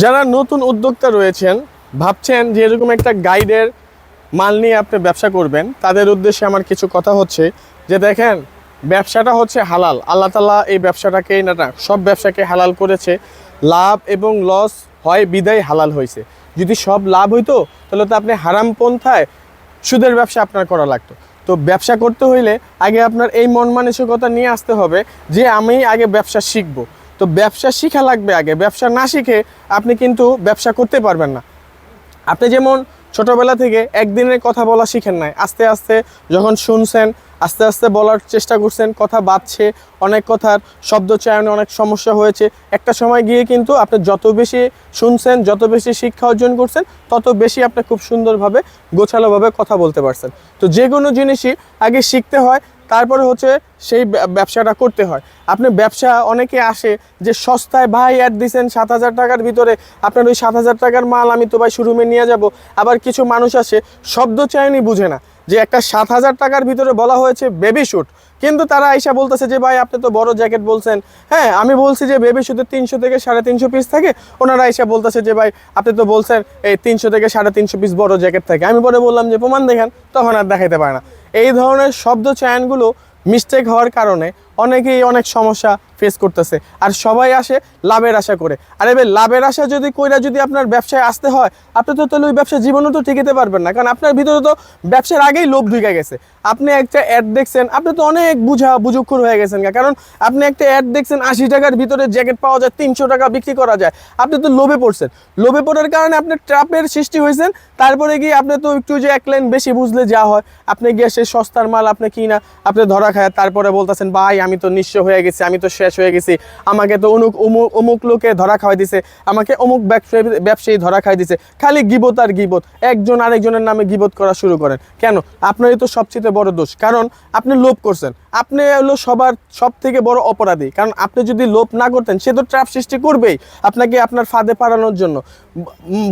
যারা নতুন উদ্যোক্তা রয়েছেন, ভাবছেন যে এরকম একটা গাইডের মাল নিয়ে আপনি ব্যবসা করবেন, তাদের উদ্দেশ্যে আমার কিছু কথা হচ্ছে যে দেখেন, ব্যবসাটা হচ্ছে হালাল। আল্লাহ তালা এই ব্যবসাটাকে, না না, সব ব্যবসাকে হালাল করেছে। লাভ এবং লস হয়, বিদায় হালাল হয়েছে যদি সব লাভ হইতো, তাহলে তো আপনি হারাম পন্থায় সুদের ব্যবসা আপনার করা লাগতো। তো ব্যবসা করতে হইলে আগে আপনার এই মন মানসিকতা নিয়ে আসতে হবে যে আমি আগে ব্যবসা শিখব। তো ব্যবসা শিখা লাগবে আগে। ব্যবসা না শিখে আপনি কিন্তু ব্যবসা করতে পারবেন না। আপনি যেমন ছোটবেলা থেকে একদিনের কথা বলা শিখেন নাই, আস্তে আস্তে যখন শুনছেন, আস্তে আস্তে বলার চেষ্টা করছেন, কথা বাড়ছে, অনেক কথার শব্দ চয়নে অনেক সমস্যা হয়েছে। একটা সময় গিয়ে কিন্তু আপনি যত বেশি শুনছেন, যত বেশি শিক্ষা অর্জন করছেন, তত বেশি আপনি খুব সুন্দরভাবে, গোছালোভাবে কথা বলতে পারছেন। তো যে কোনো জিনিসই আগে শিখতে হয় তারপরে হচ্ছে সেই ব্যা- ব্যবসাটা করতে হয়। আপনি ব্যবসা অনেকে আসে যে সস্তায়, ভাই অ্যাড দিচ্ছেন সাত হাজার টাকার ভিতরে, আপনার ওই সাত হাজার টাকার মাল আমি তো ভাই শোরুমে নিয়ে যাব। আবার কিছু মানুষ আসে, শব্দ চায়নি বুঝে না, যে একটা সাত হাজার টাকার ভিতরে বলা হয়েছে বেবি শ্যুট কিন্তু তারা আইসা বলতেছে যে, ভাই, আপনি তো বড় জ্যাকেট বলছেন। হ্যাঁ আমি বলছি যে, বেবি শুধু তিনশো থেকে সাড়ে তিনশো পিস থাকে। ওনারা আইসা বলতেছে যে, ভাই, আপনি তো বলছেন এই তিনশো থেকে সাড়ে তিনশো পিস বড় জ্যাকেট থাকে। আমি পরে বললাম যে, প্রমাণ দেখেন। তখন আর দেখাইতে পারে না। এই ধরনের শব্দ, চয়নগুলো মিস্টেক হওয়ার কারণে অনেকেই অনেক সমস্যা ফেস করতেছে। আর সবাই আসে লাভের আশা করে। আর এবার লাভের আশা যদি কইরা যদি আপনার ব্যবসায় আসতে হয়, আপনি তো তাহলে ওই ব্যবসা জীবনও তো টিকিতে পারবেন না। কারণ আপনার ভিতরে তো ব্যবসার আগেই লোভ ঢুকে গেছে। আপনি একটা অ্যাড দেখছেন, আপনি তো অনেক বুঝা বুঝুক্ষুর হয়ে গেছেন। কারণ আপনি একটা অ্যাড দেখছেন, আশি টাকার ভিতরে জ্যাকেট পাওয়া যায়, তিনশো টাকা বিক্রি করা যায়। আপনি তো লোভে পড়ছেন। লোভে পড়ার কারণে আপনার ট্রাপের সৃষ্টি হয়েছেন। তারপরে গিয়ে আপনি তো একটু যে এক লাইন বেশি বুঝলে যা হয়। আপনি গিয়ে সেই সস্তার মাল আপনি কিনা, আপনি ধরা খায়, তারপরে বলতেছেন, ভাই, আমি তো নিঃস্ব হয়ে গেছি, আমি তো শেষ হয়ে গেছি। আমাকে তো অমুক অমুক অমুক লোকে ধরা খাওয়াই দিছে। আমাকে অমুক ব্যবসায়ী ব্যবসায়ী ধরা খাই দিছে। খালি গিবত আর গিবত। একজন আরেকজনের নামে গিবত করা শুরু করেন। কেন? আপনারই তো সবচেয়ে বড় দোষ। কারণ আপনি লোভ করছেন। আপনি হলো সবার সব থেকে বড় অপরাধী। কারণ আপনি যদি লোভ না করতেন, সে তো ট্র্যাপ সৃষ্টি করবেই। আপনাকে আপনার ফাঁদে পাড়ানোর জন্য।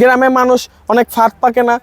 গ্রামে মানুষ অনেক ফাঁদ পাকে না।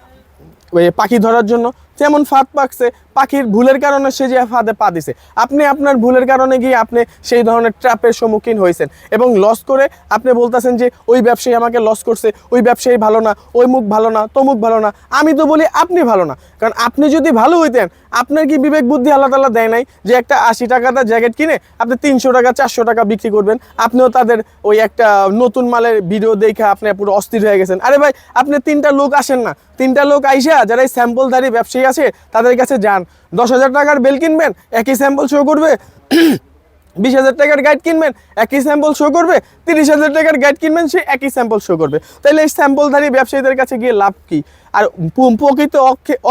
পাখি ধরার জন্য। যেমন ফাঁদ পাকছে, পাখির ভুলের কারণে সে যে ফাঁদে পা দিছে। আপনি আপনার ভুলের কারণে গিয়ে আপনি সেই ধরনের ট্র্যাপের সম্মুখীন হয়েছেন এবং লস করে আপনি বলতেছেন যে, ওই ব্যবসায়ী আমাকে লস করছে, ওই ব্যবসায়ী ভালো না, ওই মুখ ভালো না, তমুক ভালো না, আমি তো বলি আপনি ভালো না। কারণ আপনি যদি ভালো হইতেন, আপনার কি বিবেক বুদ্ধি আল্লাহ তালা দেয় নাই যে একটা আশি টাকাটা জ্যাকেট কিনে আপনি তিনশো টাকা, চারশো টাকা বিক্রি করবেন? আপনিও তাদের ওই একটা নতুন মালের ভিডিও দেখে আপনি পুরো অস্থির হয়ে গেছেন। আরে ভাই, আপনি তিনটা লোক আসেন না। তিনটা লোক আইসা যারা এই স্যাম্পলধারী ব্যবসায়ী আছে, তাদের কাছে যান। দশ হাজার টাকার বেল কিনবেন, একই স্যাম্পল শো করবে। বিশ হাজার টাকার গাইড কিনবেন, একই স্যাম্পল শো করবে। তিরিশ হাজার টাকার গাইড কিনবেন, সে একই স্যাম্পল শো করবে। তাহলে এই স্যাম্পলধারী ব্যবসায়ীদের কাছে গিয়ে লাভ কি? আর প্রকৃত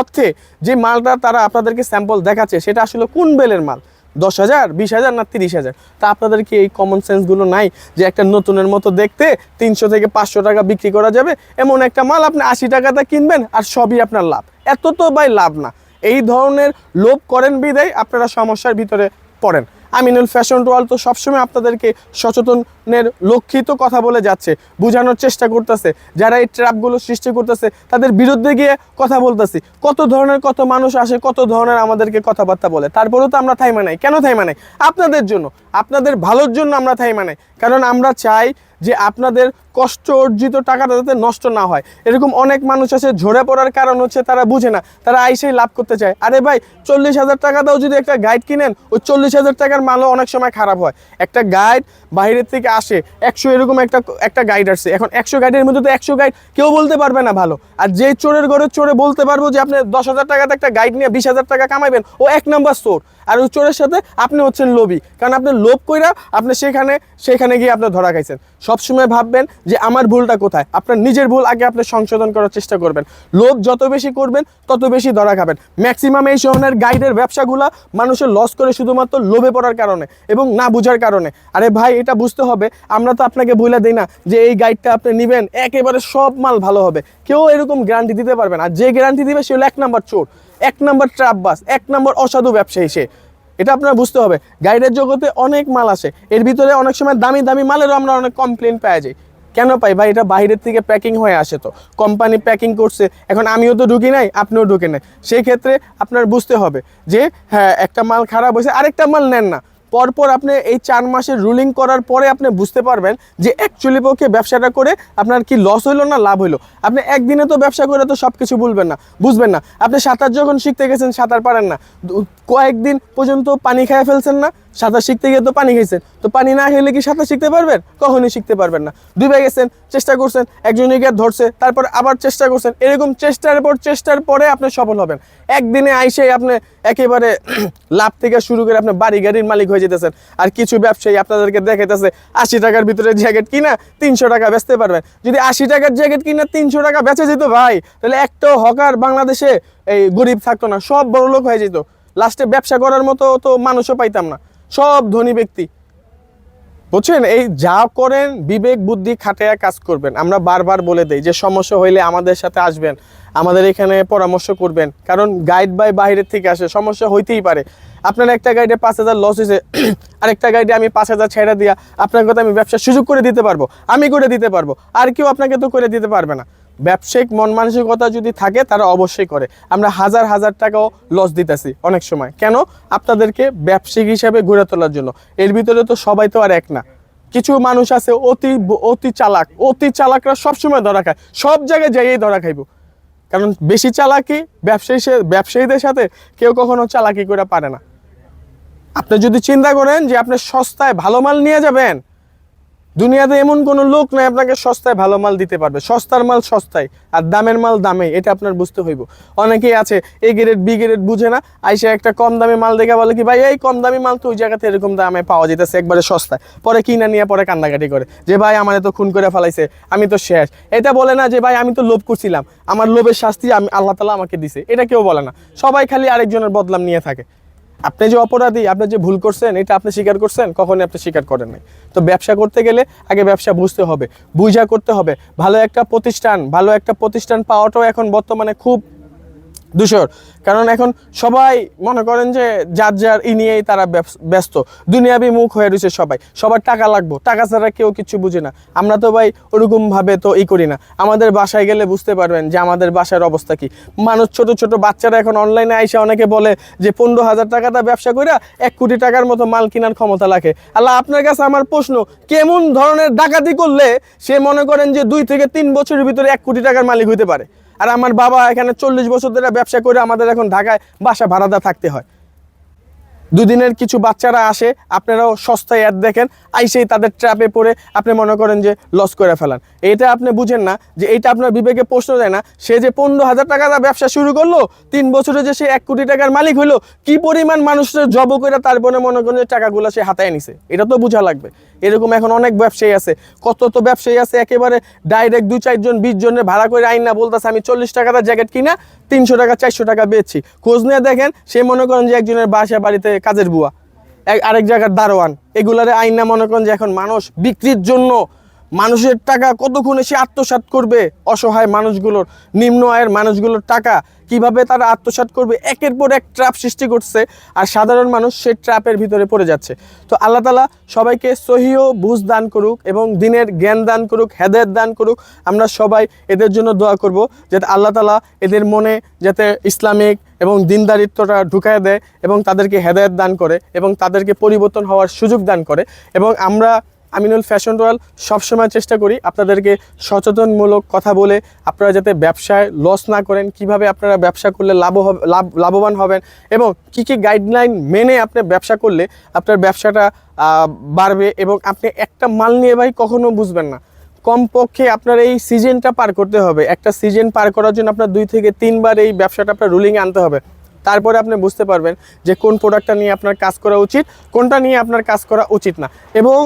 অর্থে যে মালটা তারা আপনাদেরকে স্যাম্পল দেখাচ্ছে, সেটা আসলে কোন বেলের মাল? দশ হাজার, বিশ হাজার না তিরিশ হাজার? তা আপনাদের কি এই কমন সেন্সগুলো নাই যে একটা নতুনের মতো দেখতে তিনশো থেকে পাঁচশো টাকা বিক্রি করা যাবে? এমন একটা মাল আপনি আশি টাকাতে কিনবেন, আর সবই আপনার লাভ। এত তো ভাই লাভ না। এই ধরনের লোভ করেন বিদায়, আপনারা সমস্যার ভিতরে পড়েন। আমিনুল ফ্যাশন ওয়ার্ল্ড তো সবসময় আপনাদেরকে সচেতনের লক্ষিত কথা বলে যাচ্ছে, বোঝানোর চেষ্টা করতেছে। যারা এই ট্র্যাপগুলো সৃষ্টি করতেছে, তাদের বিরুদ্ধে গিয়ে কথা বলতেছি। কত ধরনের কত মানুষ আসে, কত ধরনের আমাদেরকে কথাবার্তা বলে। তারপরেও তো আমরা থাইমা নাই। কেন থাইমা নাই? আপনাদের জন্য, আপনাদের ভালোর জন্য আমরা থাইমা নাই। কারণ আমরা চাই যে আপনাদের কষ্ট অর্জিত টাকাটা যাতে নষ্ট না হয়। এরকম অনেক মানুষ আছে, ঝরে পড়ার কারণ হচ্ছে তারা বুঝে না, তারা আইসেই লাভ করতে চায়। আরে ভাই, চল্লিশ হাজার টাকা দাও যদি একটা গাইড কিনেন, ওই চল্লিশ হাজার টাকার মালও অনেক সময় খারাপ হয়। একটা গাইড বাইরের থেকে আসে, একশো এরকম একটা একটা গাইড আসছে। এখন একশো গাইডের মধ্যে তো একশো গাইড কেউ বলতে পারবে না ভালো। আর যে চোরের ঘরে চোরে বলতে পারব যে, আপনি দশ হাজার টাকাতে একটা গাইড নিয়ে বিশ হাজার টাকা কামাইবেন, ও এক নাম্বার চোর। আর ওই চোরের সাথে আপনি হচ্ছেন লোভী। কারণ আপনি লোভ কইরা আপনি সেখানে সেখানে গিয়ে আপনি ধরা খাইছেন। সবসময় ভাববেন যে আমার ভুলটা কোথায়? আপনার নিজের ভুল আগে আপনি সংশোধন করার চেষ্টা করবেন। লোভ যত বেশি করবেন, তত বেশি ধরা খাবেন। ম্যাক্সিমাম এই ধরনের গাইডের ব্যবসাগুলা মানুষের লস করে শুধুমাত্র লোভে পড়ার কারণে এবং না বুঝার কারণে। আরে ভাই, এটা বুঝতে হবে, আমরা তো আপনাকে বলে দিই না যে এই গাইডটা আপনি নেবেন, একেবারে সব মাল ভালো হবে। কেউ এরকম গ্যারান্টি দিতে পারবে না। যে গ্যারান্টি দিবে, সে হলো এক নাম্বার চোর, এক নাম্বার ট্রাপ বাস এক নাম্বার অসাধু ব্যবসায়ী সে। এটা আপনার বুঝতে হবে। গাইডের জগতে অনেক মাল আসে। এর ভিতরে অনেক সময় দামি দামি মালেরও আমরা অনেক কমপ্লেন পাওয়া যায় কেন পাই ভাই, এটা বাইরের থেকে প্যাকিং হয়ে আসে তো। কোম্পানি প্যাকিং করছে। এখন আমিও তো ঢুকি নাই, আপনিও ঢুকে নাই। সেই ক্ষেত্রে আপনার বুঝতে হবে যে হ্যাঁ একটা মাল খারাপ হয়েছে, আরেকটা মাল নেন না। পরপর আপনি এই চার মাসের রুলিং করার পরে আপনি বুঝতে পারবেন যে অ্যাকচুয়ালি পক্ষে ব্যবসাটা করে আপনার কি লস হইল না লাভ হইল। আপনি একদিনে তো ব্যবসা করে তো সব কিছু বলবেন না, বুঝবেন না। আপনি সাঁতার যখন শিখতে গেছেন, সাঁতার পারেন না। কয়েকদিন পর্যন্ত পানি খেয়ে ফেলছেন না সাঁতার শিখতে গিয়ে তো পানি খেয়েছেন তো পানি না খেলে কি সাঁতার শিখতে পারবেন? কখনোই শিখতে পারবেন না। ডুবে গেছেন, চেষ্টা করছেন একজনে গিয়ে ধরছে, তারপর আবার চেষ্টা করছেন। এরকম চেষ্টার পর চেষ্টার পরে আপনি সফল হবেন। একদিনে আইসে আপনি একেবারে লাভ থেকে শুরু করে আপনি বাড়ি গাড়ির মালিক হয়ে যেতেছেন। আর কিছু ব্যবসায়ী আপনাদেরকে দেখাইতেছে, আশি টাকার ভিতরে জ্যাকেট কিনা তিনশো টাকা বেচতে পারবেন। যদি আশি টাকার জ্যাকেট কিনা তিনশো টাকা বেচে যেত ভাই, তাহলে একটাও হকার বাংলাদেশে এই গরিব থাকতো না, সব বড় লোক হয়ে যেত। লাস্টে ব্যবসা করার মতো তো মানুষও পাইতাম না। সব ধনী ব্যক্তি। বুঝছেন? এই যা করেন, বিবেক, বুদ্ধি খাটায়া কাজ করবেন। আমরা বারবার বলে দেই যে, সমস্যা হইলে আমাদের সাথে আসবেন, আমাদের এখানে পরামর্শ করবেন। কারণ গাইড বাই বাইরের থেকে আসে, সমস্যা হইতেই পারে। আপনার একটা গাইডে পাঁচ হাজার লস হয়েছে আরেকটা গাইডে আমি পাঁচ হাজার ছেড়ে দিয়া আপনার কথা আমি ব্যবসার সুযোগ করে দিতে পারব, আমি করে দিতে পারব। আর কেউ আপনাকে তো করে দিতে পারবে না। ব্যবসায়িক মন মানসিকতা যদি থাকে, তারা অবশ্যই করে। আমরা হাজার হাজার টাকাও লস দিতেছি অনেক সময়। কেন? আপনাদেরকে ব্যবসায়িক হিসাবে গড়ে তোলার জন্য। এর ভিতরে তো সবাই তো আর এক না। কিছু মানুষ আছে অতি অতি চালাক। অতি চালাকরা সবসময় ধরা খায়। সব জায়গায় যাইয়েই ধরা খাইব। কারণ বেশি চালাকি ব্যবসায়ী ব্যবসায়ীদের সাথে কেউ কখনো চালাকি করে পারে না। আপনি যদি চিন্তা করেন যে আপনি সস্তায় ভালো মাল নিয়ে যাবেন দুনিয়াতে এমন কোনো লোক নাই আপনাকে সস্তায় ভালো মাল দিতে পারবে। সস্তার মাল সস্তায়, আর দামের মাল দামে এটা আপনার বুঝতে হইব। অনেকেই আছে এ গ্রেড বি গ্রেড বুঝে না, আইসা একটা কম দামি মাল দেখে বলে কি, ভাই, এই কম দামি মাল তো ওই জায়গাতে এরকম দামে পাওয়া যেতেছে, একবারে সস্তায়। পরে কিনা নিয়ে, পরে কান্দাকাটি করে, যে ভাই, আমার তো খুন করে ফেলাইছে, আমি তো শেষ। এটা বলে না যে, ভাই, আমি তো লোভ করছিলাম, আমার লোভের শাস্তি আমি, আল্লাহ তালা আমাকে দিছে। এটা কেউ বলে না। সবাই খালি আরেকজনের বদলাম নিয়ে থাকে। আপনি যে অপরাধী, আপনি যে ভুল করছেন, এটা আপনি স্বীকার করছেন, কখনই আপনি স্বীকার করেন নাই। তো ব্যবসা করতে গেলে আগে ব্যবসা বুঝতে হবে, বুঝা করতে হবে। ভালো একটা প্রতিষ্ঠান, ভালো একটা প্রতিষ্ঠান পাওয়াটাও এখন বর্তমানে খুব দূষর কারণ এখন সবাই মনে করেন যে যার যার ই নিয়েই তারা ব্যস্ত। দুনিয়াবি মুখ হয়ে রয়েছে সবাই। সবার টাকা লাগবো। টাকা ছাড়া কেউ কিছু বুঝে না। আমরা তো ভাই ওরকমভাবে তো ই করি না। আমাদের বাসায় গেলে বুঝতে পারবেন যে আমাদের বাসার অবস্থা কি। মানুষ ছোট ছোট বাচ্চারা এখন অনলাইনে আইসা অনেকে বলে যে পনেরো হাজার টাকাটা ব্যবসা করে এক কোটি টাকার মতো মাল কেনার ক্ষমতা লাগে আল্লাহ আপনার কাছে আমার প্রশ্ন, কেমন ধরনের ডাকাতি করলে সে মনে করেন যে দুই থেকে তিন বছরের ভিতরে এক কোটি টাকার মালিক হইতে পারে? আর আমার বাবা এখানে চল্লিশ বছর ধরে ব্যবসা করে আমাদের এখন ঢাকায় বাসা ভাড়া ভাড়াদা থাকতে হয়। দুদিনের কিছু বাচ্চারা আসে, আপনারাও সস্তায় অ্যাড দেখেন, আইসেই তাদের ট্র্যাপে পড়ে আপনি মনে করেন যে লস করে ফেলান। এটা আপনি বুঝেন না যে এটা আপনার বিবেকে প্রশ্ন দেয় না। সে যে পনেরো হাজার টাকা ব্যবসা শুরু করল, তিন বছরে যে সে এক কোটি টাকার মালিক হলো, কি পরিমাণ মানুষের জব করে তারপরে মনে করেন যে টাকাগুলো সে হাতায় নিছে? এটা তো বোঝা লাগবে। এরকম এখন অনেক ব্যবসায়ী আছে। কত তো ব্যবসায়ী আছে একেবারে ডাইরেক্ট দুই চারজন, বিশ জনের ভাড়া করে আইন না বলতেছে, আমি চল্লিশ টাকার জ্যাকেট কিনা, তিনশো টাকা, চারশো টাকা বেচছি। খোঁজ নিয়ে দেখেন, সে মনে করেন যে একজনের বাসা বাড়িতে কাজের বুয়া। আরেক জায়গার দারোয়ান। এগুলারে আইন না মনে করেন যে এখন মানুষ বিক্রির জন্য মানুষের টাকা কতক্ষণে সে আত্মসাৎ করবে? অসহায় মানুষগুলোর, নিম্ন আয়ের মানুষগুলোর টাকা কীভাবে তারা আত্মসাৎ করবে? একের পর এক ট্র্যাপ সৃষ্টি করছে আর সাধারণ মানুষ সেই ট্র্যাপের ভিতরে পড়ে যাচ্ছে। তো আল্লাহ তালা সবাইকে সহিও বুঝ দান করুক এবং দিনের জ্ঞান দান করুক, হেদায়ত দান করুক। আমরা সবাই এদের জন্য দোয়া করব, যাতে আল্লাহ তালা এদের মনে যাতে ইসলামিক এবং দিনদারিত্বটা ঢুকায় দেয় এবং তাদেরকে হেদায়ত দান করে এবং তাদেরকে পরিবর্তন হওয়ার সুযোগ দান করে। এবং আমরা আমিনুল ফ্যাশন রয়্যাল সবসময় চেষ্টা করি আপনাদেরকে সচেতনমূলক কথা বলে আপনারা যাতে ব্যবসায় লস না করেন, কীভাবে আপনারা ব্যবসা করলে লাভ লাভ, লাভবান হবেন এবং কি কি গাইডলাইন মেনে আপনি ব্যবসা করলে আপনার ব্যবসাটা বাড়বে এবং আপনি একটা মাল নিয়ে ভাই কখনো বুঝবেন না। কমপক্ষে আপনার এই সিজনটা পার করতে হবে। একটা সিজন পার করার জন্য আপনার দুই থেকে তিনবার এই ব্যবসাটা আপনার রুলিংয়ে আনতে হবে। তারপরে আপনি বুঝতে পারবেন যে কোন প্রোডাক্টটা নিয়ে আপনার কাজ করা উচিত, কোনটা নিয়ে আপনার কাজ করা উচিত না। এবং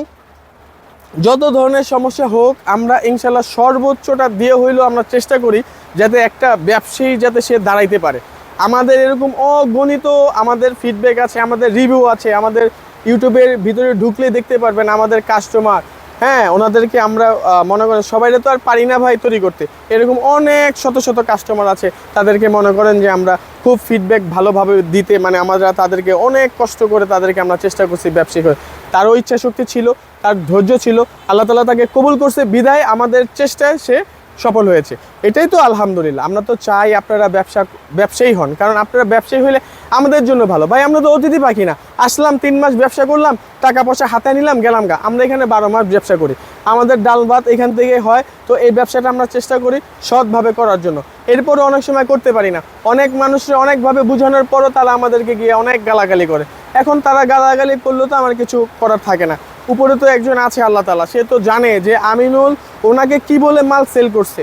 যত ধরনের সমস্যা হোক, আমরা ইনশাল্লাহ সর্বোচ্চটা দিয়ে হইলেও আমরা চেষ্টা করি যাতে একটা ব্যবসায়ী যাতে সে দাঁড়াইতে পারে। আমাদের এরকম অগণিত আমাদের ফিডব্যাক আছে, আমাদের রিভিউ আছে, আমাদের ইউটিউবের ভিতরে ঢুকলে দেখতে পারবেন আমাদের কাস্টমার হ্যাঁ ওনাদেরকে আমরা মনে করেন সবাই তো আর পারি না ভাই তৈরি করতে। এরকম অনেক শত শত কাস্টমার আছে, তাদেরকে মনে করেন যে আমরা খুব ফিডব্যাক ভালোভাবে দিতে মানে আমরা তাদেরকে অনেক কষ্ট করে তাদেরকে আমরা চেষ্টা করছি ব্যবসায়ী হয়ে। তারও ইচ্ছা শক্তি ছিল, তার ধৈর্য ছিল, আল্লাহ তালা তাকে কবুল করছে বিদায় আমাদের চেষ্টায় সে সফল হয়েছে। এটাই তো আলহামদুলিল্লাহ, আমরা তো চাই আপনারা ব্যবসা, ব্যবসায়ী হন, কারণ আপনারা ব্যবসায়ী হলে আমাদের জন্য ভালো। ভাই, আমরা তো অতিথি পাখি না। আসলাম, তিন মাস ব্যবসা করলাম, টাকা পয়সা হাতে নিলাম, গেলাম গা। আমরা এখানে বারো মাস ব্যবসা করি। আমাদের ডাল ভাত এখান থেকে হয়, তো এই ব্যবসাটা আমরা চেষ্টা করি সৎভাবে করার জন্য। এরপরে অনেক সময় করতে পারি না। অনেক মানুষের অনেকভাবে বোঝানোর পরও তারা আমাদেরকে গিয়ে অনেক গালাগালি করে। এখন তারা গালাগালি করলেও তো আমার কিছু করার থাকে না। উপরে তো একজন আছে আল্লাহ তালা সে তো জানে যে আমিনুল ওনাকে কি বলে মাল সেল করছে।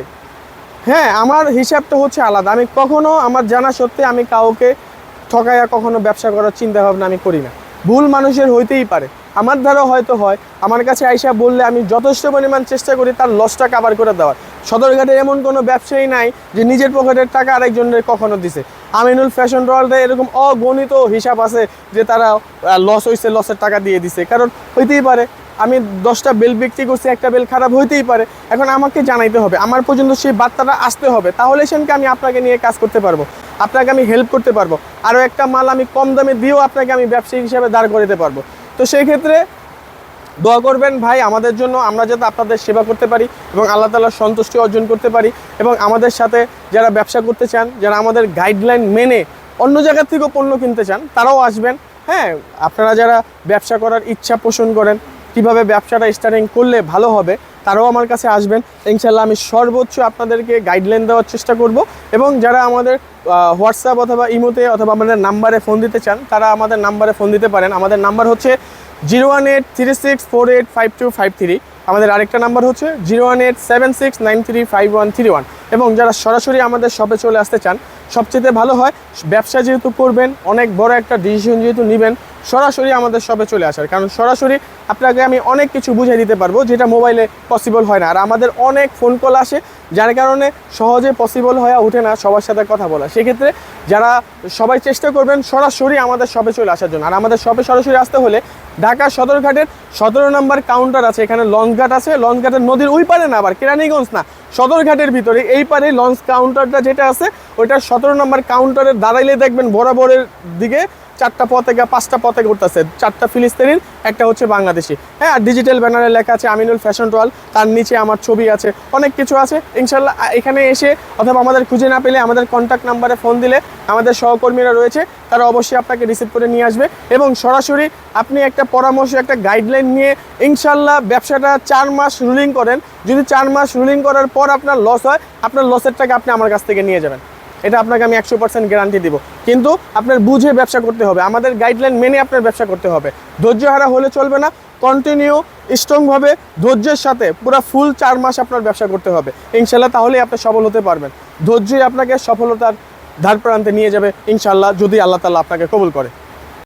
হ্যাঁ আমার হিসাবটা হচ্ছে আলাদা। আমি কখনো আমার জানা সত্ত্বে আমি কাউকে ঠকাইয়া কখনো ব্যবসা করার চিন্তা ভাবনা আমি করি না। ভুল মানুষের হইতেই পারে। আমার দ্বারা হয়তো হয়। আমার কাছে আইসা বললে আমি যথেষ্ট পরিমাণ চেষ্টা করি তার লসটা কাভার করে দেওয়ার। সদরঘাটে এমন কোনো ব্যবসায়ী নাই যে নিজের পকেটের টাকা আরেকজনের কখনো দিছে। আমিনুল ফ্যাশন ওয়ার্ল্ডে এরকম অগণিত হিসাব আছে যে তারা লস হয়েছে লসের টাকা দিয়ে দিছে। কারণ হইতেই পারে আমি দশটা বেল বিক্রি করছি, একটা বেল খারাপ হইতেই পারে। এখন আমাকে জানাইতে হবে, আমার পর্যন্ত সেই বার্তাটা আসতে হবে। তাহলে সেনকে আমি আপনাকে নিয়ে কাজ করতে পারব, আপনাকে আমি হেল্প করতে পারব। আরও একটা মাল আমি কম দামে দিয়েও আপনাকে আমি ব্যবসায়ী হিসাবে দাঁড় করে দিতে পারব। তো সেই ক্ষেত্রে দোয়া করবেন ভাই, আমাদের জন্য আমরা যাতে আপনাদের সেবা করতে পারি এবং আল্লাহ তালার সন্তুষ্টি অর্জন করতে পারি এবং আমাদের সাথে যারা ব্যবসা করতে চান, যারা আমাদের গাইডলাইন মেনে অন্য জায়গার থেকেও পণ্য কিনতে চান, তারাও আসবেন। হ্যাঁ আপনারা যারা ব্যবসা করার ইচ্ছা পোষণ করেন কীভাবে ব্যবসাটা স্টার্টিং করলে ভালো হবে, তারাও আমার কাছে আসবেন। ইনশাল্লাহ আমি সর্বোচ্চ আপনাদেরকে গাইডলাইন দেওয়ার চেষ্টা করব এবং যারা আমাদের হোয়াটসঅ্যাপ অথবা ইমোতে অথবা আমাদের নাম্বারে ফোন দিতে চান, তারা আমাদের নাম্বারে ফোন দিতে পারেন। আমাদের নাম্বার হচ্ছে zero one eight three six four eight five two five three আমাদের আরেকটা নাম্বার হচ্ছে zero one eight seven six nine three five one three one এবং যারা সরাসরি আমাদের শপে চলে আসতে চান, সবচেয়ে ভালো হয়, ব্যবসা যেহেতু করবেন, অনেক বড় একটা ডিসিশন যেহেতু নেবেন সরাসরি আমাদের শপে চলে আসার। কারণ সরাসরি আপনাকে আমি অনেক কিছু বুঝিয়ে দিতে পারব যেটা মোবাইলে পসিবল হয় না। আর আমাদের অনেক ফোন কল আসে, যার কারণে সহজে পসিবল হয়ে ওঠে না সবার সাথে কথা বলা। সেক্ষেত্রে যারা সবাই চেষ্টা করবেন সরাসরি আমাদের শপে চলে আসার জন্য। আর আমাদের শপে সরাসরি আসতে হলে ঢাকা সদরঘাটের সতেরো নম্বর কাউন্টার আছে। এখানে লঞ্চ ঘাট আছে। লঞ্চ ঘাটের নদীর ওই পারে না আবার, কেরানীগঞ্জ না সদরঘাটের ভিতরে এই পারে লঞ্চ কাউন্টারটা যেটা আছে ওইটা সতেরো নম্বর কাউন্টারে দাঁড়াইলে দেখবেন বরাবরের দিকে চারটা পতাকা পাঁচটা পতাকা উঠতেছে চারটা ফিলিস্তিনির, একটা হচ্ছে বাংলাদেশি। হ্যাঁ আর ডিজিটাল ব্যানারে লেখা আছে আমিনুল ফ্যাশন ওয়াল তার নিচে আমার ছবি আছে। অনেক কিছু আছে। ইনশাল্লাহ এখানে এসে অথবা আমাদের খুঁজে না পেলে আমাদের কন্ট্যাক্ট নাম্বারে ফোন দিলে আমাদের সহকর্মীরা রয়েছে, তারা অবশ্যই আপনাকে রিসিভ করে নিয়ে আসবে। এবং সরাসরি আপনি একটা পরামর্শ, একটা গাইডলাইন নিয়ে ইনশাল্লাহ ব্যবসাটা চার মাস রুলিং করেন। যদি চার মাস রুলিং করার পর আপনার লস হয়, আপনার লসের টাকা আপনি আমার কাছ থেকে নিয়ে যাবেন। এটা আপনাকে আমি একশো পার্সেন্ট গ্যারান্টি দিব। কিন্তু আপনার বুঝে ব্যবসা করতে হবে। আমাদের গাইডলাইন মেনে আপনার ব্যবসা করতে হবে। ধৈর্যহারা হলে চলবে না। কন্টিনিউ স্ট্রংভাবে ধৈর্যের সাথে পুরো ফুল চার মাস আপনার ব্যবসা করতে হবে। ইনশাল্লাহ তাহলেই আপনি সফল হতে পারবেন। ধৈর্যই আপনাকে সফলতার ধার প্রান্তে নিয়ে যাবে ইনশাল্লাহ যদি আল্লাহ তালা আপনাকে কবুল করে।